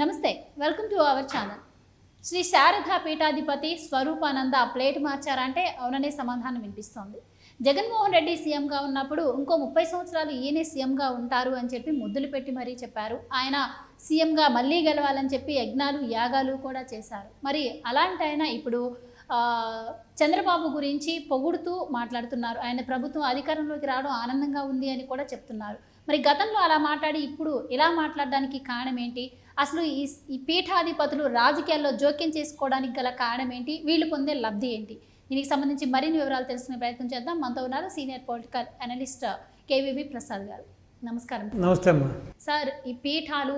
నమస్తే welcome to our channel. Sri Sharada పీఠాధిపతి Swaroopananda plate మార్చారంటే అవుననే సమాధానం వినిపిస్తోంది. జగన్మోహన్ రెడ్డి సీఎంగా ఉన్నప్పుడు ఇంకో ముప్పై సంవత్సరాలు ఈయనే సీఎంగా ఉంటారు అని చెప్పి ముద్దులు పెట్టి మరీ చెప్పారు. ఆయన సీఎంగా మళ్ళీ గెలవాలని చెప్పి యజ్ఞాలు యాగాలు కూడా చేశారు. మరి అలాంటి ఆయన ఇప్పుడు చంద్రబాబు గురించి పొగుడుతూ మాట్లాడుతున్నారు. ఆయన ప్రభుత్వం అధికారంలోకి రావడం ఆనందంగా ఉంది అని కూడా చెప్తున్నారు. మరి గతంలో అలా మాట్లాడి ఇప్పుడు ఇలా మాట్లాడడానికి కారణం ఏంటి? అసలు ఈ ఈ పీఠాధిపతులు రాజకీయాల్లో జోక్యం చేసుకోవడానికి గల కారణం ఏంటి? వీళ్ళు పొందే లబ్ధి ఏంటి? దీనికి సంబంధించి మరిన్ని వివరాలు తెలుసుకునే ప్రయత్నం చేద్దాం. మనతో ఉన్నారు senior political analyst KVV Prasad గారు. నమస్కారం. నమస్తే అమ్మా సార్ ఈ పీఠాలు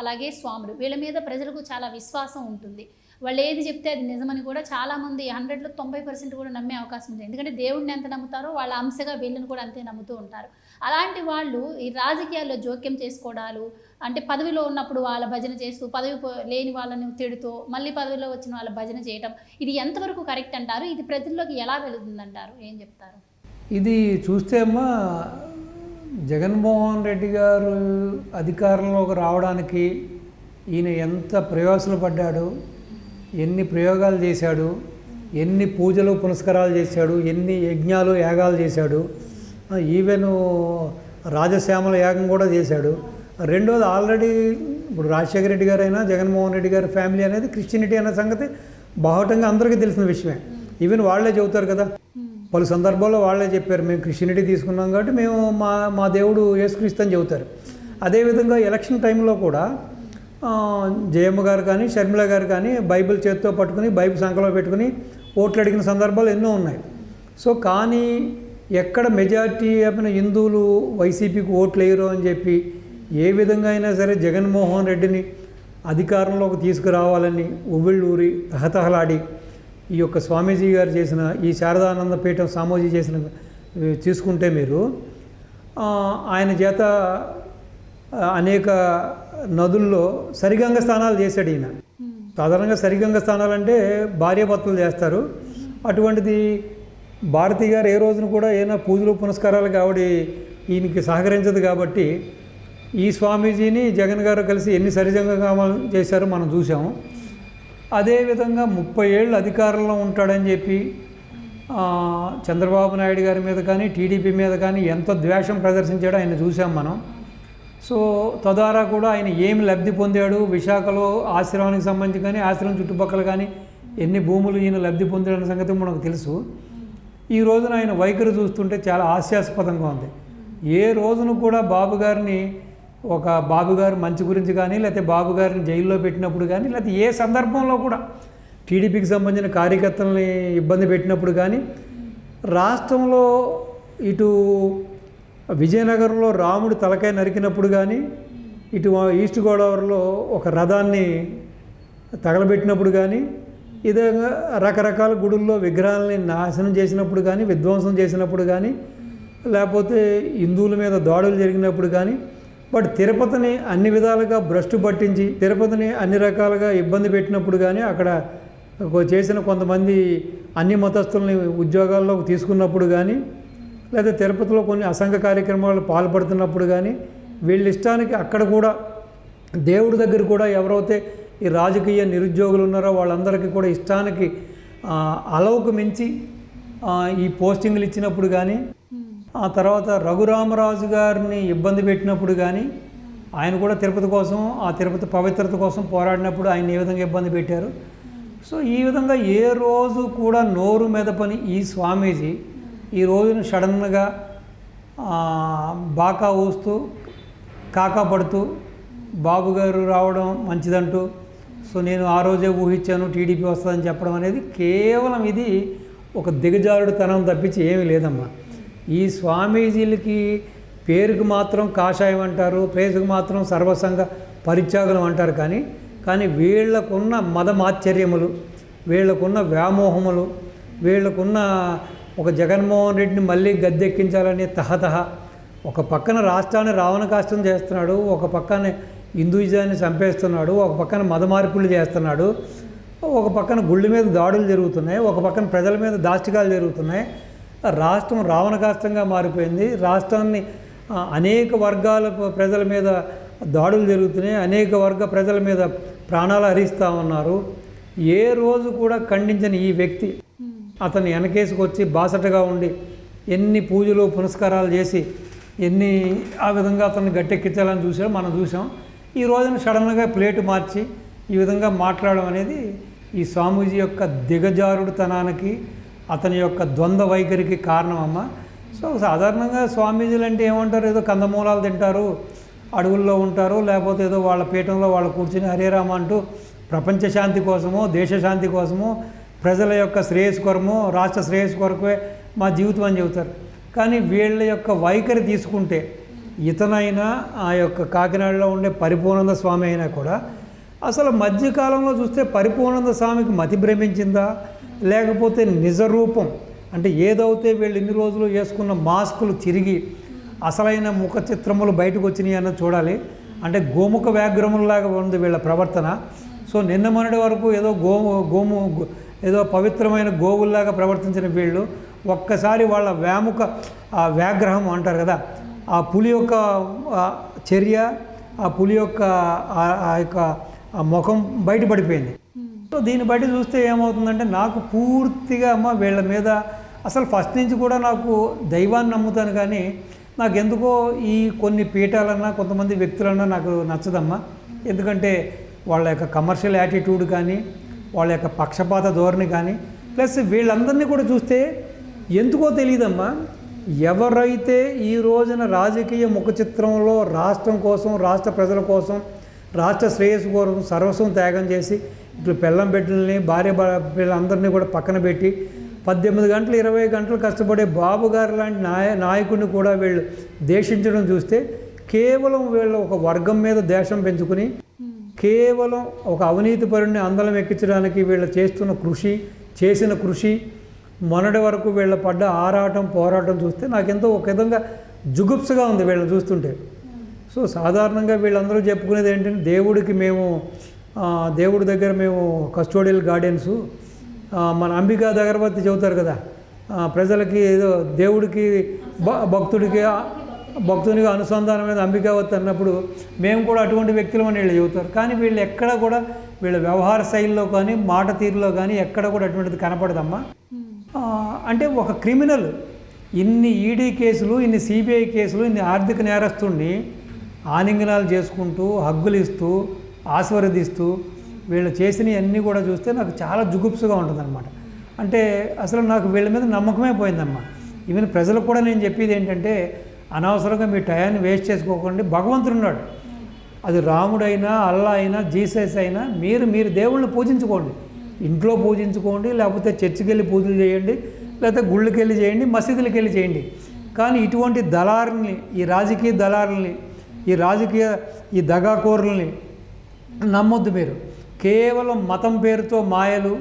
అలాగే స్వాములు వీళ్ళ మీద ప్రజలకు చాలా విశ్వాసం ఉంటుంది. వాళ్ళు ఏది చెప్తే అది నిజమని కూడా చాలామంది హండ్రెడ్లో తొంభై పర్సెంట్ కూడా నమ్మే అవకాశం ఉంది. ఎందుకంటే దేవుడిని ఎంత నమ్ముతారో వాళ్ళ అంశగా వీళ్ళని కూడా అంతే నమ్ముతూ ఉంటారు. అలాంటి వాళ్ళు ఈ రాజకీయాల్లో జోక్యం చేసుకోవడాలు అంటే పదవిలో ఉన్నప్పుడు వాళ్ళ భజన చేస్తూ పదవి లేని వాళ్ళని తిడుతూ మళ్ళీ పదవిలో వచ్చిన వాళ్ళ భజన చేయటం ఇది ఎంతవరకు కరెక్ట్ అంటారు? ఇది ప్రజల్లోకి ఎలా వెళుతుందంటారు? ఏం చెప్తారు? ఇది చూస్తే అమ్మా జగన్మోహన్ రెడ్డి గారు అధికారంలోకి రావడానికి ఈయన ఎంత ప్రయాసలు పడ్డాడు ఎన్ని ప్రయోగాలు చేశాడు ఎన్ని పూజలు పునస్కారాలు చేశాడు ఎన్ని యజ్ఞాలు యాగాలు చేశాడు ఈవెన్ రాజశ్యామల యాగం కూడా చేశాడు. రెండోది ఆల్రెడీ ఇప్పుడు రాజశేఖర రెడ్డి గారు అయినా జగన్మోహన్ రెడ్డి గారి ఫ్యామిలీ అనేది క్రిస్టియనిటీ అనే సంగతి బాహటంగా అందరికీ తెలిసిన విషయమే. ఈవెన్ వాళ్ళే చెబుతారు కదా. పలు సందర్భాల్లో వాళ్ళే చెప్పారు మేము క్రిస్టియనిటీ తీసుకున్నాం కాబట్టి మేము మా మా దేవుడు యేసుక్రీస్తు అని చెబుతారు. అదేవిధంగా ఎలక్షన్ టైంలో కూడా జయమ్మ గారు కానీ షర్మిల గారు కానీ బైబిల్ చేతితో పట్టుకుని బైబిల్ సంఖలో పెట్టుకుని ఓట్లు అడిగిన సందర్భాలు ఎన్నో ఉన్నాయి. సో కానీ ఎక్కడ మెజారిటీ అయిన హిందువులు వైసీపీకి ఓట్లు వేయరు అని చెప్పి ఏ విధంగా అయినా సరే జగన్మోహన్ రెడ్డిని అధికారంలోకి తీసుకురావాలని ఉవ్విళ్ళూరి తహతహలాడి ఈ యొక్క స్వామీజీ గారు చేసిన ఈ శారదానంద పీఠం సామోజీ చేసిన తీసుకుంటే మీరు ఆయన చేత అనేక నదుల్లో సరిగంగ స్నానాలు చేశాడు ఈయన. సాధారణంగా సరిగంగ స్నానాలు అంటే భార్యాభర్తలు చేస్తారు. అటువంటిది భారతి గారు ఏ రోజున కూడా ఏమైనా పూజలు పునస్కారాలకు ఆవిడ ఈయనకి సహకరించదు కాబట్టి ఈ స్వామీజీని జగన్ గారు కలిసి ఎన్ని సరిజంగం చేశారో మనం చూసాము అదేవిధంగా ముప్పై ఏళ్ళు అధికారంలో ఉంటాడని చెప్పి చంద్రబాబు నాయుడు గారి మీద కానీ టీడీపీ మీద కానీ ఎంత ద్వేషం ప్రదర్శించాడో ఆయన చూసాం మనం. సో తద్వారా కూడా ఆయన ఏమి లబ్ధి పొందాడు విశాఖలో ఆశ్రమానికి సంబంధించి కానీ ఆశ్రమం చుట్టుపక్కల కానీ ఎన్ని భూములు ఈయన లబ్ధి పొందాడన్న సంగతి మనకు తెలుసు. ఈ రోజున ఆయన వైఖరి చూస్తుంటే చాలా హాస్యాస్పదంగా ఉంది. ఏ రోజున కూడా బాబు గారిని ఒక బాబు గారు మంచి గురించి కానీ లేకపోతే బాబు గారిని జైల్లో పెట్టినప్పుడు కానీ లేకపోతే ఏ సందర్భంలో కూడా టీడీపీకి సంబంధించిన కార్యకర్తలని ఇబ్బంది పెట్టినప్పుడు కానీ రాష్ట్రంలో ఇటు విజయనగరంలో రాముడు తలకాయ నరికినప్పుడు కానీ ఇటు ఈస్ట్ గోదావరిలో ఒక రథాన్ని తగలబెట్టినప్పుడు కానీ ఇదే రకరకాల గుడుల్లో విగ్రహాలని నాశనం చేసినప్పుడు కానీ విధ్వంసం చేసినప్పుడు కానీ లేకపోతే హిందువుల మీద దాడులు జరిగినప్పుడు కానీ బట్ తిరుపతిని అన్ని విధాలుగా భ్రష్టు పట్టించి తిరుపతిని అన్ని రకాలుగా ఇబ్బంది పెట్టినప్పుడు కానీ అక్కడ చేసిన కొంతమంది అన్ని మతస్థుల్ని ఉద్యోగాల్లోకి తీసుకున్నప్పుడు కానీ లేదా తిరుపతిలో కొన్ని అసంఘ కార్యక్రమాలు పాల్పడుతున్నప్పుడు కానీ వీళ్ళ ఇష్టానికి అక్కడ కూడా దేవుడి దగ్గర కూడా ఎవరైతే ఈ రాజకీయ నిరుద్యోగులు ఉన్నారో వాళ్ళందరికీ కూడా ఇష్టానికి అలవుకు మించి ఈ పోస్టింగ్లు ఇచ్చినప్పుడు కానీ ఆ తర్వాత రఘురామరాజు గారిని ఇబ్బంది పెట్టినప్పుడు కానీ ఆయన కూడా తిరుపతి కోసం ఆ తిరుపతి పవిత్రత కోసం పోరాడినప్పుడు ఆయన ఏ విధంగా ఇబ్బంది పెట్టారు? సో ఈ విధంగా ఏ రోజు కూడా నోరు మెదపని ఈ స్వామీజీ ఈ రోజున సడన్గా బాకా ఊస్తూ కాకా పడుతూ బాబు గారు రావడం మంచిదంటూ సో నేను ఆ రోజే ఊహించాను టీడీపీ వస్తుందని చెప్పడం అనేది కేవలం ఇది ఒక దిగజారుడుతనం తప్పించి ఏమీ లేదమ్మా. ఈ స్వామీజీలకి పేరుకు మాత్రం కాషాయం అంటారు ప్రేసుకు మాత్రం సర్వసంగ పరిత్యాగులం అంటారు కానీ కానీ వీళ్ళకున్న మదమాశ్చర్యములు వీళ్ళకున్న వ్యామోహములు వీళ్ళకున్న ఒక జగన్మోహన్ రెడ్డిని మళ్ళీ గద్దెక్కించాలనే తహతహ. ఒక పక్కన రాష్ట్రాన్ని రావణ కాష్టం చేస్తున్నాడు ఒక పక్కన హిందూయిజాన్ని చంపేస్తున్నాడు ఒక పక్కన మదమార్పులు చేస్తున్నాడు ఒక పక్కన గుళ్ళ మీద దాడులు జరుగుతున్నాయి ఒక పక్కన ప్రజల మీద దాష్టికాలు జరుగుతున్నాయి. రాష్ట్రం రావణకాష్టంగా మారిపోయింది. రాష్ట్రాన్ని అనేక వర్గాల ప్రజల మీద దాడులు జరుగుతున్నాయి. అనేక వర్గ ప్రజల మీద ప్రాణాలు హరిస్తూ ఉన్నారు. ఏ రోజు కూడా ఖండించని ఈ వ్యక్తి అతను వెనకేసుకొచ్చి బాసటగా ఉండి ఎన్ని పూజలు పునస్కారాలు చేసి ఎన్ని ఆ విధంగా అతన్ని గట్టెక్కించాలని చూసాడు మనం చూసాం ఈ రోజున సడన్గా ప్లేటు మార్చి ఈ విధంగా మాట్లాడడం అనేది ఈ స్వామీజీ యొక్క దిగజారుడుతనానికి అతని యొక్క ద్వంద్వ వైఖరికి కారణమమ్మా. సో సాధారణంగా స్వామీజీలు అంటే ఏమంటారు? ఏదో కందమూలాలు తింటారు అడవుల్లో ఉంటారు లేకపోతే ఏదో వాళ్ళ పీఠంలో వాళ్ళు కూర్చుని హరేరామ అంటూ ప్రపంచ శాంతి కోసమో దేశ శాంతి కోసమో ప్రజల యొక్క శ్రేయస్సు కొరము రాష్ట్ర శ్రేయస్సు కొరకే మా జీవితం అని చెబుతారు. కానీ వీళ్ళ యొక్క వైఖరి తీసుకుంటే ఇతనైనా ఆ యొక్క కాకినాడలో ఉండే పరిపూర్ణంద స్వామి అయినా కూడా అసలు మధ్యకాలంలో చూస్తే పరిపూర్ణంద స్వామికి మతి భ్రమించిందా? లేకపోతే నిజరూపం. అంటే ఏదైతే వీళ్ళు ఇన్ని రోజులు వేసుకున్న మాస్కులు తిరిగి అసలైన ముఖ చిత్రములు బయటకు వచ్చినాయి అన్నది చూడాలి. అంటే గోముఖ వ్యాఘ్రములాగా ఉంది వీళ్ళ ప్రవర్తన. సో నిన్న మొన్నటి వరకు ఏదో గోము గోము ఏదో పవిత్రమైన గోవుల్లాగా ప్రవర్తించిన వీళ్ళు ఒక్కసారి వాళ్ళ వ్యాముఖ వ్యాగ్రహం అంటారు కదా ఆ పులి యొక్క చర్య ఆ పులి యొక్క ఆ- యొక్క ముఖం బయటపడిపోయింది. సో దీన్ని బట్టి చూస్తే ఏమవుతుందంటే నాకు పూర్తిగా అమ్మ వీళ్ళ మీద అసలు ఫస్ట్ నుంచి కూడా నాకు దైవాన్ని నమ్ముతాను కానీ నాకు ఎందుకో ఈ కొన్ని పీఠాలన్నా కొంతమంది వ్యక్తులన్నా నాకు నచ్చదమ్మా. ఎందుకంటే వాళ్ళ యొక్క కమర్షియల్ యాటిట్యూడ్ కానీ వాళ్ళ యొక్క పక్షపాత ధోరణి కానీ ప్లస్ వీళ్ళందరినీ కూడా చూస్తే ఎందుకో తెలియదమ్మా. ఎవరైతే ఈ రోజున రాజకీయ ముఖ చిత్రంలో రాష్ట్రం కోసం రాష్ట్ర ప్రజల కోసం రాష్ట్ర శ్రేయస్సు కోసం సర్వస్వం త్యాగం చేసి ఇప్పుడు పెళ్ళం బిడ్డల్ని భార్య పిల్లలందరినీ కూడా పక్కన పెట్టి పద్దెనిమిది గంటలు ఇరవై గంటలు కష్టపడే బాబు గారు లాంటి నాయ నాయకుడిని కూడా వీళ్ళు దేశించడం చూస్తే కేవలం వీళ్ళు ఒక వర్గం మీద దేశం పెంచుకుని కేవలం ఒక అవినీతి పరుణ్ణి అందలం ఎక్కించడానికి వీళ్ళు చేస్తున్న కృషి చేసిన కృషి మొన్నటి వరకు వీళ్ళ పడ్డ ఆరాటం పోరాటం చూస్తే నాకెంతో ఒక విధంగా జుగుప్సగా ఉంది వీళ్ళని చూస్తుంటే. సో సాధారణంగా వీళ్ళందరూ చెప్పుకునేది ఏంటంటే దేవుడికి మేము దేవుడి దగ్గర మేము కస్టోడియల్ గార్డెన్సు మన అంబికా అగరబత్తి చెబుతారు కదా ప్రజలకి ఏదో దేవుడికి భ- భక్తుడికి భక్తునికి అనుసంధానమైన అంబికావతి అన్నప్పుడు మేము కూడా అటువంటి వ్యక్తులు అని వీళ్ళు చెబుతారు. కానీ వీళ్ళు ఎక్కడ కూడా వీళ్ళ వ్యవహార శైలిలో కానీ మాట తీరులో కానీ ఎక్కడ కూడా అటువంటిది కనపడదమ్మా. ఆ, అంటే ఒక క్రిమినల్ ఇన్ని ఈడీ కేసులు ఇన్ని సిబిఐ కేసులు ఇన్ని ఆర్థిక నేరస్తుడిని ఆలింగనాలు చేసుకుంటూ హగ్గులు ఇస్తూ ఆశీర్వదిస్తూ వీళ్ళు చేసినవన్నీ కూడా చూస్తే నాకు చాలా జుగుప్సుగా ఉంటుందన్నమాట. అంటే అసలు నాకు వీళ్ళ మీద నమ్మకమే పోయిందమ్మా. ఈవెన్ ప్రజలకు కూడా నేను చెప్పేది ఏంటంటే అనవసరంగా మీ టయాన్ని వేస్ట్ చేసుకోకండి భగవంతుడు ఉన్నాడు. అది రాముడైనా అల్లా అయినా జీసస్ అయినా మీరు మీరు దేవుళ్ళని పూజించుకోండి. ఇంట్లో పూజించుకోండి లేకపోతే చర్చికి వెళ్ళి పూజలు చేయండి లేకపోతే గుళ్ళకి వెళ్ళి చేయండి మసీదులకి వెళ్ళి చేయండి. కానీ ఇటువంటి దళారుల్ని ఈ రాజకీయ దళారుల్ని ఈ రాజకీయ ఈ దగాకోరుల్ని నమ్మొద్దు మీరు. కేవలం మతం పేరుతో మాయలు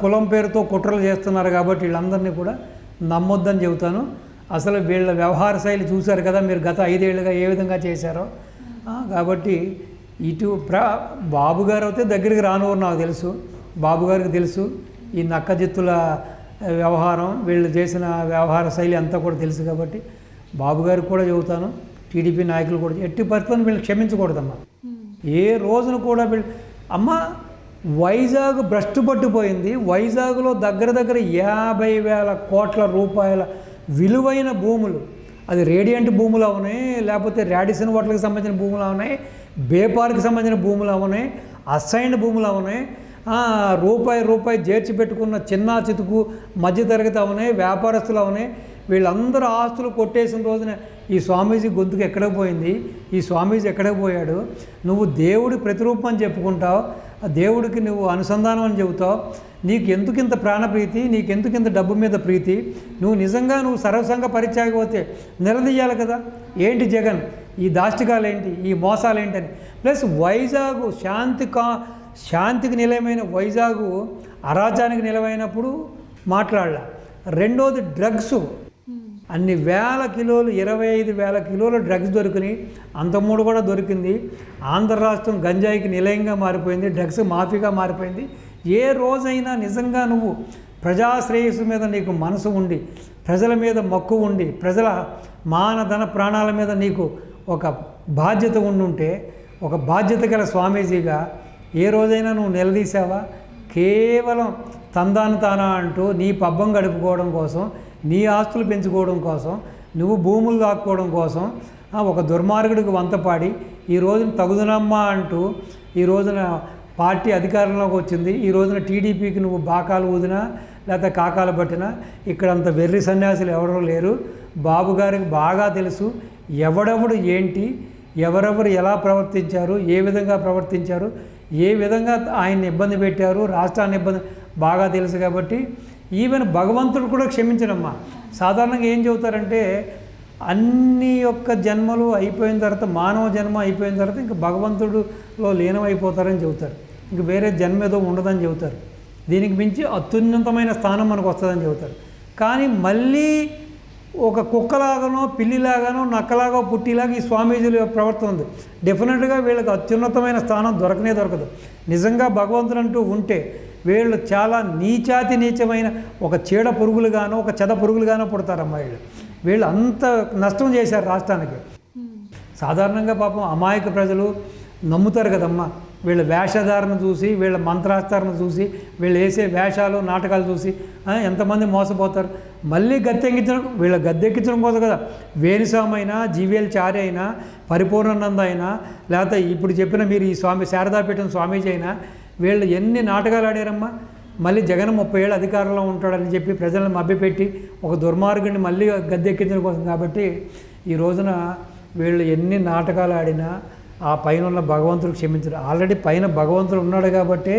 కులం పేరుతో కుట్రలు చేస్తున్నారు కాబట్టి వీళ్ళందరినీ కూడా నమ్మొద్దని చెబుతాను. అసలు వీళ్ళ వ్యవహార శైలి చూశారు కదా మీరు గత ఐదేళ్ళుగా ఏ విధంగా చేశారో. కాబట్టి ఇటు ప్ర బాబు గారు అయితే దగ్గరికి రానివారు నాకు తెలుసు. బాబు గారికి తెలుసు. ఈ నక్కజిత్తుల వ్యవహారం వీళ్ళు చేసిన వ్యవహార శైలి అంతా కూడా తెలుసు కాబట్టి బాబు గారికి కూడా చెబుతాను. టీడీపీ నాయకులు కూడా ఎట్టి పరిస్థితులను వీళ్ళు క్షమించకూడదమ్మా. ఏ రోజున కూడా అమ్మ వైజాగ్ భ్రష్టు పట్టిపోయింది. వైజాగ్లో దగ్గర దగ్గర యాభై వేల కోట్ల రూపాయల విలువైన భూములు. అది రేడియంట్ భూములు అవునాయి లేకపోతే రాడిసన్ వాటర్కి సంబంధించిన భూములు అవునాయి బేపార్కి సంబంధించిన భూములు అవునాయి అసైన్డ్ భూములు అవునాయి. రూపాయి రూపాయి చేర్చి పెట్టుకున్న చిన్న చితుకు మధ్యతరగతి అవునాయి వ్యాపారస్తులు అవునాయి. వీళ్ళందరూ ఆస్తులు కొట్టేసిన రోజున ఈ స్వామీజీ గొంతుకు ఎక్కడ పోయింది? ఈ స్వామీజీ ఎక్కడ పోయాడు? నువ్వు దేవుడి ప్రతిరూపం అని చెప్పుకుంటావు ఆ దేవుడికి నువ్వు అనుసంధానం అని చెబుతావు నీకు ఎందుకింత ప్రాణప్రీతి నీకు ఎందుకింత డబ్బు మీద ప్రీతి? నువ్వు నిజంగా నువ్వు సర్వసంగ పరిచయకపోతే నిలదీయాలి కదా? ఏంటి జగన్? ఈ దాష్టికాలు ఏంటి ఈ మోసాలు ఏంటని ప్లస్ వైజాగ్ శాంతి కా శాంతికి నిలయమైన వైజాగ్ అరాజానికి నిలవైనప్పుడు మాట్లాడాల. రెండోది డ్రగ్స్. అన్ని వేల కిలోలు ఇరవై ఐదు వేల కిలోల డ్రగ్స్ దొరికినాయి. అంతమూడు కూడా దొరికింది. ఆంధ్ర రాష్ట్రం గంజాయికి నిలయంగా మారిపోయింది డ్రగ్స్ మాఫీగా మారిపోయింది. ఏ రోజైనా నిజంగా నువ్వు ప్రజాశ్రేయస్సు మీద నీకు మనసు ఉండి ప్రజల మీద మక్కువ ఉండి ప్రజల మానధన ప్రాణాల మీద నీకు ఒక బాధ్యత ఉండుంటే ఒక బాధ్యత గల స్వామీజీగా ఏ రోజైనా నువ్వు నిలదీసావా కేవలం తందాను తానా అంటూ నీ పబ్బం గడుపుకోవడం కోసం నీ ఆస్తులు పెంచుకోవడం కోసం నువ్వు భూములు దాక్కోవడం కోసం ఒక దుర్మార్గుడికి వంతపాడి ఈ రోజున తగుదనమ్మా అంటూ ఈ రోజున పార్టీ అధికారంలోకి వచ్చింది. ఈ రోజున టీడీపీకి నువ్వు బాకాలు ఊదినా లేకపోతే కాకాలు పట్టినా ఇక్కడ అంత వెర్రి సన్యాసులు ఎవరూ లేరు. బాబు గారికి బాగా తెలుసు ఎవడెవడు ఏంటి ఎవరెవరు ఎలా ప్రవర్తించారు ఏ విధంగా ప్రవర్తించారు ఏ విధంగా ఆయన్ని ఇబ్బంది పెట్టారు రాష్ట్రాన్ని ఇబ్బంది బాగా తెలుసు కాబట్టి ఈవెన్ భగవంతుడు కూడా క్షమించడమ్మా. సాధారణంగా ఏం చెబుతారంటే అన్ని యొక్క జన్మలు అయిపోయిన తర్వాత మానవ జన్మ అయిపోయిన తర్వాత ఇంకా భగవంతుడులో లీనమైపోతారని చెబుతారు. ఇంక వేరే జన్మ ఏదో ఉండదని చెబుతారు. దీనికి మించి అత్యున్నతమైన స్థానం మనకు వస్తుందని చెబుతారు. కానీ మళ్ళీ ఒక కుక్కలాగానో పిల్లిలాగానో నక్కలాగో పుట్టిలాగా ఈ స్వామీజీల ప్రవర్తన ఉంది. డెఫినెట్గా వీళ్ళకి అత్యున్నతమైన స్థానం దొరకనే దొరకదు. నిజంగా భగవంతుడు అంటూ ఉంటే వీళ్ళు చాలా నీచాతి నీచమైన ఒక చీడ పురుగులుగానో ఒక చెద పురుగులుగానో పుడతారమ్మా వీళ్ళు. వీళ్ళు అంత నష్టం చేశారు రాష్ట్రానికి. సాధారణంగా పాపం అమాయక ప్రజలు నమ్ముతారు కదమ్మా. వీళ్ళ వేషధారణ చూసి వీళ్ళ మంత్రాస్తారణ చూసి వీళ్ళు వేసే వేషాలు నాటకాలు చూసి ఎంతమంది మోసపోతారు. మళ్ళీ గద్దెక్కించడం వీళ్ళ గద్దెక్కించడం కోసం కదా. వేణుస్వామైనా అయినా జీవీఎల్ చారి అయినా పరిపూర్ణానంద అయినా లేకపోతే ఇప్పుడు చెప్పిన మీరు ఈ స్వామి శారదాపీఠం స్వామీజీ అయినా వీళ్ళు ఎన్ని నాటకాలు ఆడారమ్మా? మళ్ళీ జగన్ ముప్పై ఏళ్ళు అధికారంలో ఉంటాడని చెప్పి ప్రజలను మభ్యపెట్టి ఒక దుర్మార్గుడిని మళ్ళీ గద్దెక్కించడం కోసం కాబట్టి ఈ రోజున వీళ్ళు ఎన్ని నాటకాలు ఆడినా ఆ పైన ఉన్న భగవంతుడు క్షమించడు. ఆల్రెడీ పైన భగవంతుడు ఉన్నాడు కాబట్టే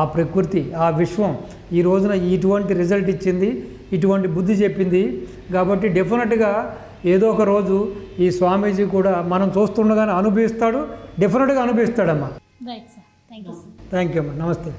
ఆ ప్రకృతి ఆ విశ్వం ఈ రోజున ఇటువంటి రిజల్ట్ ఇచ్చింది ఇటువంటి బుద్ధి చెప్పింది కాబట్టి డెఫినెట్గా ఏదో ఒక రోజు ఈ స్వామీజీ కూడా మనం చూస్తుండగానే అనుభవిస్తాడు డెఫినెట్గా అనుభవిస్తాడమ్మా. Right sir thank you sir thank you అమ్మా నమస్తే